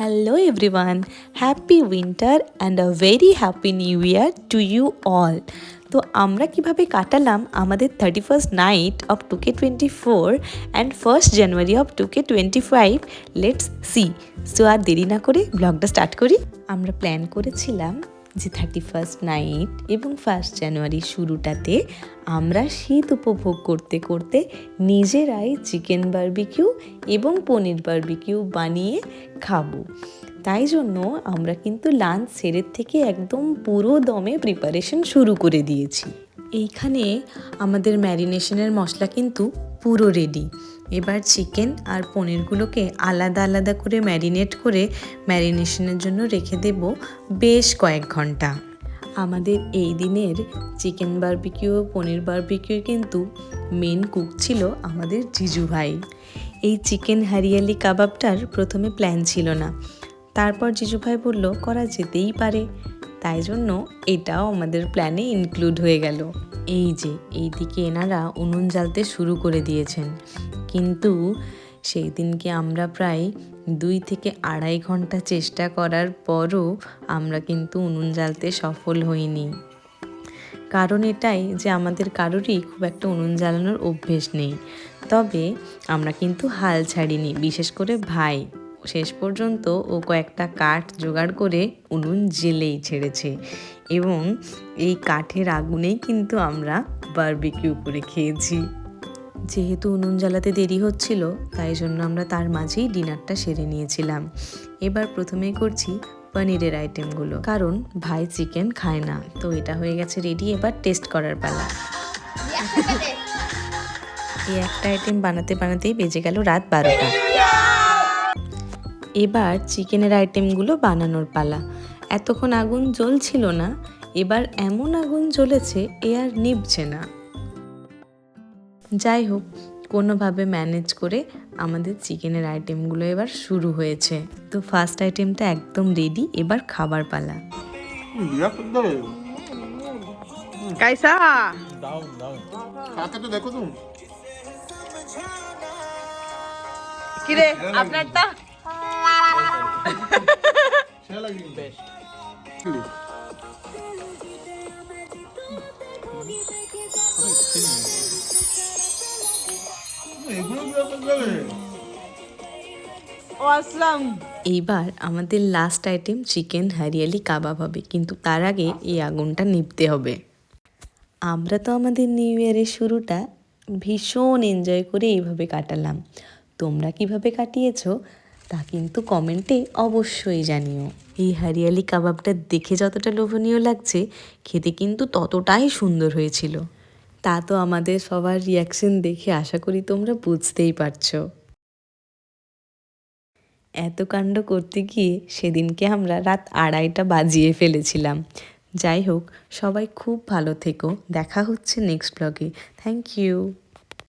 Hello everyone, happy winter and a very happy new year to you all. তো আমরা কীভাবে কাটালাম আমাদের thirty first night of two K twenty four and first January of two K twenty five let's see so আর দেরি না করে ব্লগটা start করি। আমরা প্ল্যান করেছিলাম যে থার্টি ফার্স্ট নাইট এবং ফার্স্ট জানুয়ারি শুরুটাতে আমরা শীত উপভোগ করতে করতে নিজেরাই চিকেন বারবিকিউ এবং পনির বারবিকিউ বানিয়ে খাব। তাই জন্য আমরা কিন্তু লাঞ্চ সেরের থেকে একদম পুরো দমে প্রিপারেশন শুরু করে দিয়েছি। এইখানে আমাদের ম্যারিনেশনের মশলা কিন্তু পুরো রেডি এবার চিকেন আর পনিরগুলোকে আলাদা আলাদা করে ম্যারিনেট করে ম্যারিনেশনের জন্য রেখে দেব বেশ কয়েক ঘণ্টা। আমাদের এই দিনের চিকেন বারবিকিউ পনির বারবিকিউ কিন্তু মেন কুক ছিল আমাদের জিজু ভাই। এই চিকেন হারিয়ালি কাবাবটার প্রথমে প্ল্যান ছিল না। তারপর জিজু ভাই বলল, করা যেতেই পারে। তাই জন্য এটাও আমাদের প্ল্যানে ইনক্লুড হয়ে গেল। এই যে এই দিকে এনারা উনুন জ্বালতে শুরু করে দিয়েছেন। কিন্তু সেই দিনকে আমরা প্রায় দুই থেকে আড়াই ঘণ্টা চেষ্টা করার পরও আমরা কিন্তু উনুন জ্বালতে সফল হইনি। কারণ এটাই যে আমাদের কারোরই খুব একটা উনুন জ্বালানোর অভ্যেস নেই। তবে আমরা কিন্তু হাল ছাড়িনি, বিশেষ করে ভাই। শেষ পর্যন্ত ও কয়েকটা কাঠ জোগাড় করে উনুন জেলেই ছেড়েছে এবং এই কাঠের আগুনেই কিন্তু আমরা বারবিকিউ করে খেয়েছি। যেহেতু উনুন জ্বালাতে দেরি হচ্ছিল, তাই জন্য আমরা তার মাঝেই ডিনারটা সেরে নিয়েছিলাম। এবার প্রথমেই করছি পনিরের আইটেমগুলো। কারণ ভাই চিকেন খায় না, তো এটা হয়ে গেছে রেডি এবার টেস্ট করার পালা। এই একটা আইটেম বানাতে বানাতেই বেজে গেল রাত বারোটা। এবার চিকেনের আইটেমগুলো বানানোর পালা। এতক্ষণ আগুন জ্বলছিল না, এবার এমন আগুন জ্বলেছে, এ আর নিভছে না। যাই হোক কোনোভাবে ম্যানেজ করে আমাদের চিকেনের আইটেমগুলো এবার শুরু হয়েছে। তো ফার্স্ট আইটেমটা একদম রেডি এবার খাবার পালা। বিয়া করতে তো দেখো তুমি কিরে আপনারটা? অসম এইবার আমাদের last item chicken hariyali kebab হবে, কিন্তু তার আগে এই আগুনটা নিভতে হবে। আমরা তো আমাদের নিউ ইয়ারের শুরুটা ভীষণ এনজয় করে এইভাবে কাটালাম। তোমরা কীভাবে কাটিয়েছ তা কিন্তু কমেন্টে অবশ্যই জানিও। এই হারিয়ালি কাবাবটা দেখে যতটা লোভনীয় লাগছে, খেতে কিন্তু ততটাই সুন্দর হয়েছিল। তা তো আমাদের সবার রিয়াকশন দেখে আশা করি তোমরা বুঝতেই পারছ। এত কাণ্ড করতে গিয়ে সেদিনকে আমরা রাত আড়াইটা বাজিয়ে ফেলেছিলাম। যাই হোক, সবাই খুব ভালো থেকো। দেখা হচ্ছে নেক্সট ব্লগে থ্যাংক ইউ